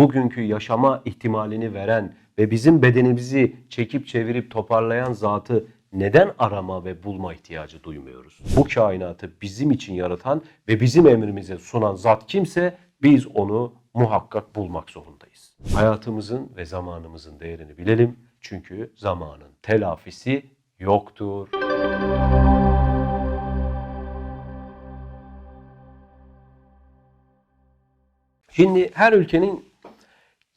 bugünkü yaşama ihtimalini veren ve bizim bedenimizi çekip çevirip toparlayan zatı neden arama ve bulma ihtiyacı duymuyoruz? Bu kainatı bizim için yaratan ve bizim emrimize sunan zat kimse biz onu muhakkak bulmak zorundayız. Hayatımızın ve zamanımızın değerini bilelim çünkü zamanın telafisi yoktur. Şimdi her ülkenin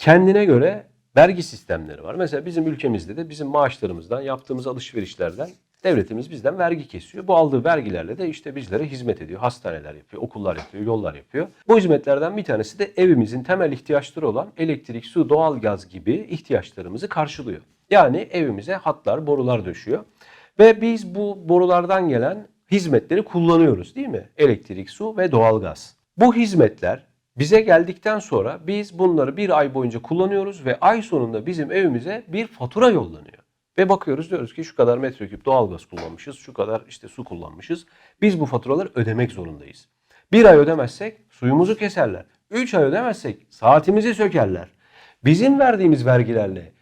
kendine göre vergi sistemleri var. Mesela bizim ülkemizde de bizim maaşlarımızdan, yaptığımız alışverişlerden devletimiz bizden vergi kesiyor. Bu aldığı vergilerle de işte bizlere hizmet ediyor. Hastaneler yapıyor, okullar yapıyor, yollar yapıyor. Bu hizmetlerden bir tanesi de evimizin temel ihtiyaçları olan elektrik, su, doğalgaz gibi ihtiyaçlarımızı karşılıyor. Yani evimize hatlar, borular döşüyor. Ve biz bu borulardan gelen hizmetleri kullanıyoruz değil mi? Elektrik, su ve doğalgaz. Bu hizmetler bize geldikten sonra biz bunları bir ay boyunca kullanıyoruz ve ay sonunda bizim evimize bir fatura yollanıyor. Ve bakıyoruz diyoruz ki şu kadar metreküp doğalgaz kullanmışız, şu kadar işte su kullanmışız. Biz bu faturaları ödemek zorundayız. Bir ay ödemezsek suyumuzu keserler. Üç ay ödemezsek saatimizi sökerler. Bizim verdiğimiz vergilerle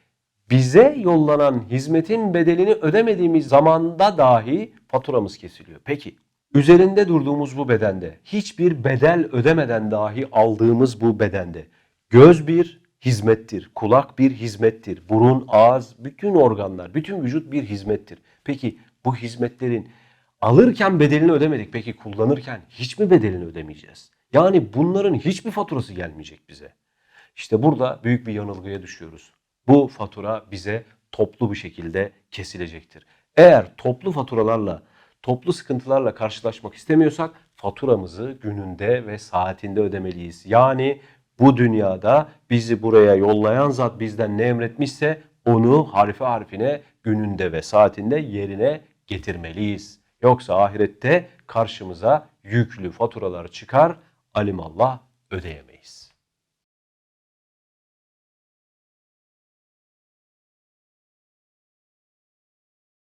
bize yollanan hizmetin bedelini ödemediğimiz zamanda dahi faturamız kesiliyor. Peki üzerinde durduğumuz bu bedende hiçbir bedel ödemeden dahi aldığımız bu bedende göz bir hizmettir, kulak bir hizmettir, burun, ağız, bütün organlar, bütün vücut bir hizmettir. Peki bu hizmetlerin alırken bedelini ödemedik. Peki kullanırken hiç mi bedelini ödemeyeceğiz? Yani bunların hiçbir faturası gelmeyecek bize. İşte burada büyük bir yanılgıya düşüyoruz. Bu fatura bize toplu bir şekilde kesilecektir. Eğer toplu faturalarla, toplu sıkıntılarla karşılaşmak istemiyorsak faturamızı gününde ve saatinde ödemeliyiz. Yani bu dünyada bizi buraya yollayan zat bizden ne emretmişse onu harfi harfine gününde ve saatinde yerine getirmeliyiz. Yoksa ahirette karşımıza yüklü faturalar çıkar, alimallah ödeyemeyiz.